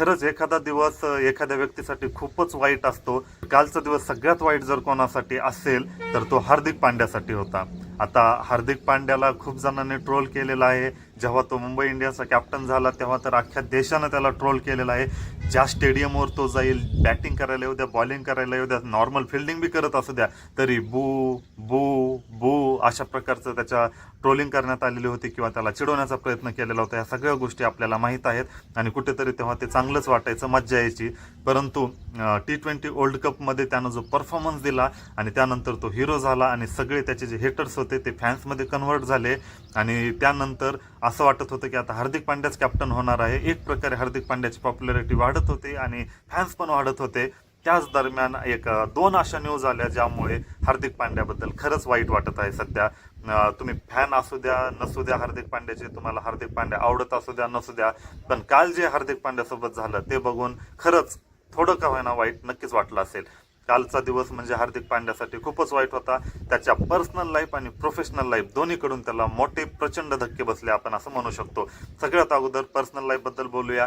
खरंच एखादा दिवस एखाद्या व्यक्तीसाठी खूपच वाईट असतो. कालचा दिवस सगळ्यात वाईट जर कोणासाठी असेल तर तो हार्दिक पांड्यासाठी होता. आता हार्दिक पांड्याला खूप जणांनी ट्रोल केलेला आहे. जेव्हा तो मुंबई इंडियन्सचा कॅप्टन झाला तेव्हा तर अख्ख्या देशानं त्याला ट्रोल केलेला आहे. ज्या स्टेडियमवर तो जाईल बॅटिंग करायला येऊ द्या बॉलिंग करायला येऊ द्या नॉर्मल फिल्डिंग बी करत असू द्या तरी बू बू बू अशा प्रकारचं त्याच्या ट्रोलिंग करण्यात आलेली होती किंवा त्याला चिडवण्याचा प्रयत्न केलेला होता या सगळ्या गोष्टी आपल्याला माहीत आहेत आणि कुठेतरी तेव्हा ते चांगलंच वाटायचं मज्जा यायची. परंतु टी ट्वेंटी वर्ल्ड कपमध्ये त्यानं जो परफॉर्मन्स दिला आणि त्यानंतर तो हिरो झाला आणि सगळे त्याचे जे हेटर्स होते ते फॅन्समध्ये कन्वर्ट झाले आणि त्यानंतर असं वाटत होतं की आता हार्दिक पांड्याच कॅप्टन होणार आहे. एक प्रकारे हार्दिक पांड्याची पॉप्युलॅरिटी वाढत होते आणि फॅन्स पण वाढत होते. त्याच दरम्यान एक दोन अशा न्यूज आल्या ज्यामुळे हार्दिक पांड्याबद्दल खरंच वाईट वाटत आहे सध्या. तुम्ही फॅन असू द्या नसू द्या हार्दिक पांड्याचे तुम्हाला हार्दिक पांड्या आवडत असू द्या नसू द्या पण काल जे हार्दिक पांड्यासोबत झालं ते बघून खरंच थोडं का होईना वाईट नक्कीच वाटलं असेल. कालचा दिवस म्हणजे हार्दिक पांड्यासाठी खूपच वाईट होता. त्याच्या पर्सनल लाईफ आणि प्रोफेशनल लाईफ दोन्हीकडून त्याला मोठे प्रचंड धक्के बसले आपण असं म्हणू शकतो. सगळ्यात अगोदर पर्सनल लाईफबद्दल बोलूया.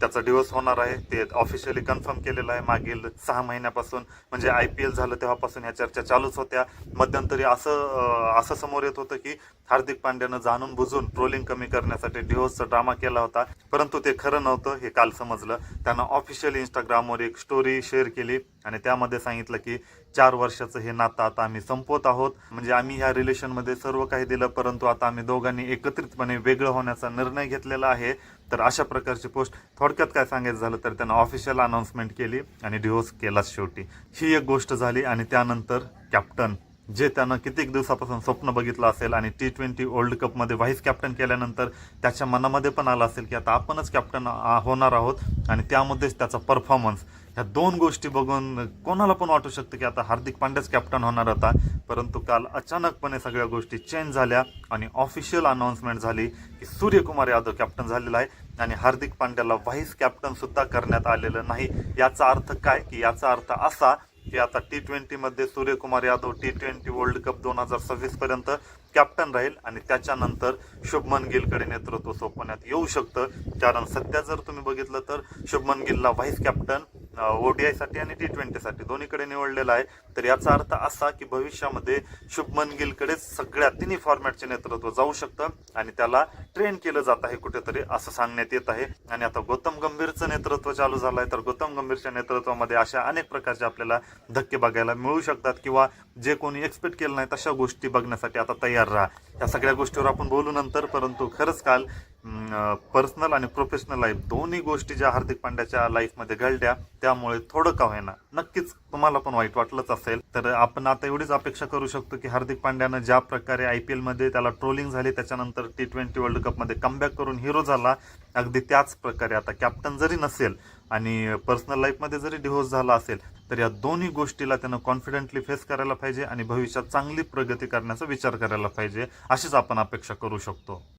त्याचा डिवोर्स होणार आहे. ते ऑफिशियली कन्फर्म केलेलं आहे. मागील सहा महिन्यापासून म्हणजे आय पी एल झालं तेव्हापासून ह्या चर्चा चालूच होत्या. मध्यंतरी असं असं समोर येत होतं की हार्दिक पांड्यानं जाणून बुजून ट्रोलिंग कमी करण्यासाठी डिवोर्सचा ड्रामा केला होता. परंतु ते खरं नव्हतं हे काल समजलं. त्यानं ऑफिशियली इंस्टाग्रामवर एक स्टोरी शेअर केली आणि त्यामध्ये सांगितलं की चार वर्षाचं हे नातं आता आम्ही संपवत आहोत. म्हणजे आम्ही ह्या रिलेशनमध्ये सर्व काही दिलं परंतु आता आम्ही दोघांनी एकत्रितपणे वेगळं होण्याचा निर्णय घेतलेला आहे. तर अशा प्रकारची पोस्ट. थोडक्यात काय सांगायचं झालं तर त्यानं ऑफिशियल अनाऊन्समेंट केली आणि डिवोर्स केलाच शेवटी. ही एक गोष्ट झाली आणि त्यानंतर कॅप्टन जे त्यानं कित्येक दिवसापासून स्वप्न बघितलं असेल आणि टी ट्वेंटी वर्ल्ड कपमध्ये व्हाईस कॅप्टन केल्यानंतर त्याच्या मनामध्ये पण आलं असेल की आता आपणच कॅप्टन होणार आहोत आणि त्यामध्येच त्याचा परफॉर्मन्स ह्या दोन गोष्टी बघून कोणाला पण वाटू शकतं की आता हार्दिक पांड्याच कॅप्टन होणार होता. परंतु काल अचानकपणे सगळ्या गोष्टी चेंज झाल्या आणि ऑफिशियल अनाऊन्समेंट झाली की सूर्यकुमार यादव कॅप्टन झालेला आहे आणि हार्दिक पांड्याला व्हाईस कॅप्टनसुद्धा करण्यात आलेलं नाही. याचा अर्थ काय? की याचा अर्थ असा की आता T ट्वेंटीमध्ये Suryakumar Yadav T twenty world cup दोन हजार सव्वीस पर्यंत कॅप्टन राहील आणि त्याच्यानंतर शुभमन गिलकडे नेतृत्व सोपवण्यात येऊ शकतं. कारण सध्या जर तुम्ही बघितलं तर शुभमन गिलला व्हाईस कॅप्टन ओडीआयसाठी आणि टी ट्वेंटीसाठी. दोन्हीकडे निवडलेला आहे. तर याचा अर्थ असा की भविष्यामध्ये शुभमन गिलकडेच सगळ्या तिन्ही फॉर्मॅटचे नेतृत्व जाऊ शकतं आणि त्याला ट्रेन केलं जात आहे कुठेतरी असं सांगण्यात येत आहे. आणि आता गौतम गंभीरचं नेतृत्व चालू झालं आहे तर गौतम गंभीरच्या नेतृत्वामध्ये अशा अनेक प्रकारचे आपल्याला धक्के बघायला मिळू शकतात किंवा जे कोणी एक्सपेक्ट केलं नाही तशा गोष्टी बघण्यासाठी आता तयार राहा. या सगळ्या गोष्टीवर आपण बोलू नंतर परंतु खरंच काल पर्सनल आणि प्रोफेशनल लाईफ दोन्ही गोष्टी ज्या हार्दिक पांड्याच्या लाईफमध्ये घडल्या त्यामुळे थोडं का होईना. नक्कीच तुम्हाला पण वाईट वाटलंच असेल. तर आपण आता एवढीच अपेक्षा करू शकतो की हार्दिक पांड्यानं ज्या प्रकारे आय पी एलमध्ये त्याला ट्रोलिंग झाली त्याच्यानंतर टी ट्वेंटी वर्ल्ड कपमध्ये कमबॅक करून हिरो झाला. अगदी त्याच प्रकारे आता कॅप्टन जरी नसेल आणि पर्सनल लाईफमध्ये जरी डिव्होर्स झाला असेल तर या दोन्ही गोष्टीला त्यानं कॉन्फिडेंटली फेस करायला पाहिजे आणि भविष्यात चांगली प्रगती करण्याचा विचार करायला पाहिजे अशीच आपण अपेक्षा करू शकतो.